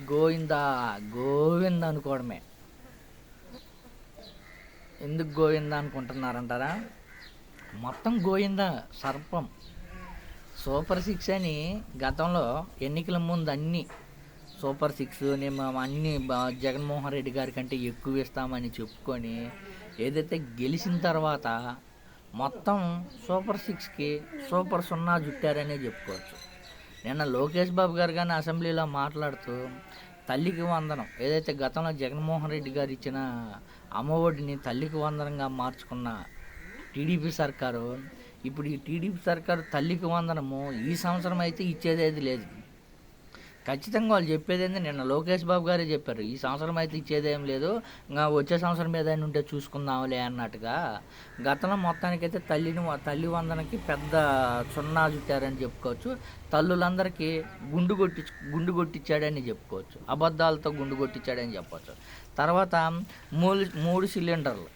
గోవిందా? గోవింద అనుకోవడమే. ఎందుకు గోవింద అనుకుంటున్నారంటారా? మొత్తం గోవింద సర్పం. సూపర్ సిక్స్ అని గతంలో ఎన్నికల ముందు అన్ని సూపర్ సిక్స్ మేము అన్ని జగన్మోహన్ రెడ్డి గారి కంటే ఎక్కువ ఇస్తామని చెప్పుకొని ఏదైతే గెలిచిన తర్వాత మొత్తం సూపర్ సిక్స్కి సూపర్ సున్నా జుట్టారనే చెప్పుకోవచ్చు. నిన్న లోకేష్ బాబు గారు కానీ అసెంబ్లీలో మాట్లాడుతూ తల్లికి వందనం. ఏదైతే గతంలో జగన్మోహన్ రెడ్డి గారు ఇచ్చిన అమ్మఒడిని తల్లికి వందనంగా మార్చుకున్న టీడీపీ సర్కారు ఇప్పుడు ఈ టీడీపీ సర్కారు తల్లికి వందనము ఈ సంవత్సరం అయితే ఇచ్చేదేది లేదు. ఖచ్చితంగా వాళ్ళు చెప్పేది ఏంది? నిన్న లోకేష్ బాబు గారే చెప్పారు. ఈ సంవత్సరం అయితే ఇచ్చేదేం లేదు. ఇంకా వచ్చే సంవత్సరం ఏదైనా ఉంటే చూసుకుందాంలే అన్నట్టుగా. గతంలో మొత్తానికైతే తల్లిని తల్లి వందనకి పెద్ద సున్నా చుట్టారని చెప్పుకోవచ్చు. తల్లులందరికీ గుండు కొట్టి గుండు కొట్టించాడని చెప్పుకోవచ్చు. అబద్ధాలతో గుండు కొట్టించాడని చెప్పవచ్చు తర్వాత మూడు మూడు సిలిండర్లు.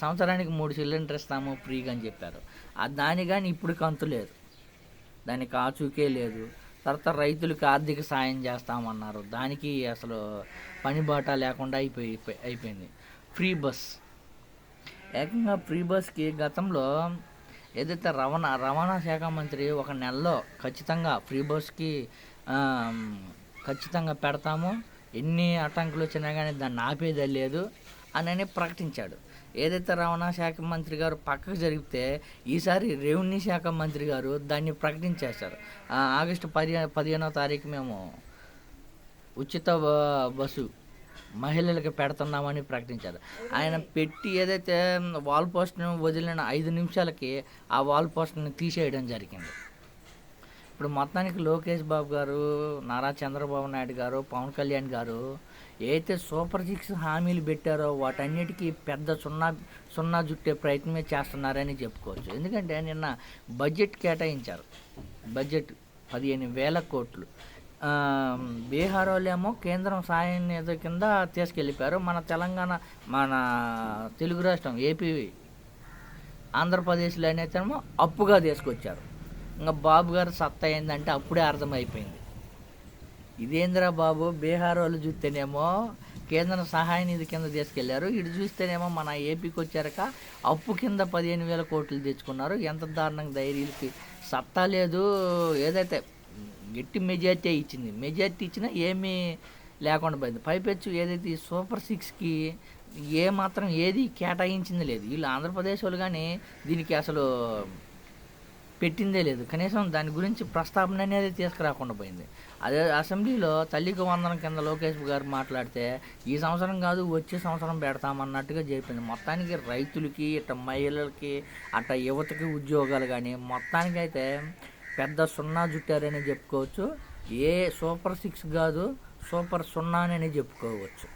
సంవత్సరానికి మూడు సిలిండర్ ఇస్తాము ఫ్రీగా అని చెప్పారు. దాని కానీ ఇప్పుడు కంతు లేదు. దానికి ఆచూకే లేదు. తర్వాత రైతులకు ఆర్థిక సాయం చేస్తామన్నారు. దానికి అసలు పని బాట లేకుండా అయిపోయి అయిపోయింది. Free bus. ఏకంగా ఫ్రీ బస్కి గతంలో ఏదైతే రవాణా రవాణా శాఖ మంత్రి ఒక నెలలో ఖచ్చితంగా ఫ్రీ బస్కి ఖచ్చితంగా పెడతాము. ఎన్ని ఆటంకులు వచ్చినా కానీ దాన్ని ఆపేదే లేదు అని అని ప్రకటించాడు. ఏదైతే రవాణా శాఖ మంత్రి గారు పక్కకు జరిగితే ఈసారి రెవెన్యూ శాఖ మంత్రి గారు దాన్ని ప్రకటించేశారు ఆగస్టు పది పదిహేనో తారీఖు మేము ఉచిత బస్సు మహిళలకు పెడుతున్నామని ప్రకటించారు. ఆయన పెట్టి ఏదైతే వాల్ పోస్ట్ను వదిలిన ఐదు నిమిషాలకి ఆ వాల్ పోస్ట్ని తీసేయడం జరిగింది. ఇప్పుడు మొత్తానికి లోకేష్ బాబు గారు నారా చంద్రబాబు నాయుడు గారు పవన్ కళ్యాణ్ గారు ఏదైతే సూపర్ సిక్స్ హామీలు పెట్టారో వాటన్నిటికీ పెద్ద సున్నా సున్నా జుట్టే ప్రయత్నమే చేస్తున్నారని చెప్పుకోవచ్చు. ఎందుకంటే నిన్న బడ్జెట్ కేటాయించారు. బడ్జెట్ పదిహేను వేల కోట్లు. బీహార్ వాళ్ళేమో కేంద్రం సాయం నిధి కింద తీసుకెళ్ళిపోయారు. మన తెలంగాణ మన తెలుగు రాష్ట్రం ఏపీ ఆంధ్రప్రదేశ్లో అయితేనేమో అప్పుగా తీసుకొచ్చారు. ఇంకా బాబు గారు సత్తా ఏంటంటే అప్పుడే అర్థమైపోయింది. ఇదేంద్రా బాబు బీహార్ వాళ్ళు చూస్తేనేమో కేంద్ర సహాయ నిధి కింద తీసుకెళ్ళారు. ఇటు చూస్తేనేమో మన ఏపీకి వచ్చారక అప్పు కింద పదిహేను వేల కోట్లు తెచ్చుకున్నారు. ఎంత దారుణంగా ధైర్యాలకి సత్తా లేదు. ఏదైతే గట్టి మెజార్టీ ఇచ్చింది. మెజార్టీ ఇచ్చినా ఏమీ లేకుండా పోయింది. పైపెచ్చు ఏదైతే ఈ సూపర్ సిక్స్కి ఏ మాత్రం ఏది కేటాయించింది లేదు. వీళ్ళు ఆంధ్రప్రదేశ్ వాళ్ళు కానీ దీనికి అసలు పెట్టిందే లేదు. కనీసం దాని గురించి ప్రస్తావన అనేది తీసుకురాకుండా పోయింది. అదే అసెంబ్లీలో తల్లికి వందనం కింద లోకేష్ గారు మాట్లాడితే ఈ సంవత్సరం కాదు వచ్చే సంవత్సరం పెడతామన్నట్టుగా చెప్పింది మొత్తానికి రైతులకి ఇట్ట మహిళలకి అట్ట యువతకి ఉద్యోగాలు కానీ మొత్తానికైతే పెద్ద సున్నా జుట్టారని చెప్పుకోవచ్చు. ఏ సూపర్ సిక్స్ కాదు సూపర్ సున్నా అని చెప్పుకోవచ్చు.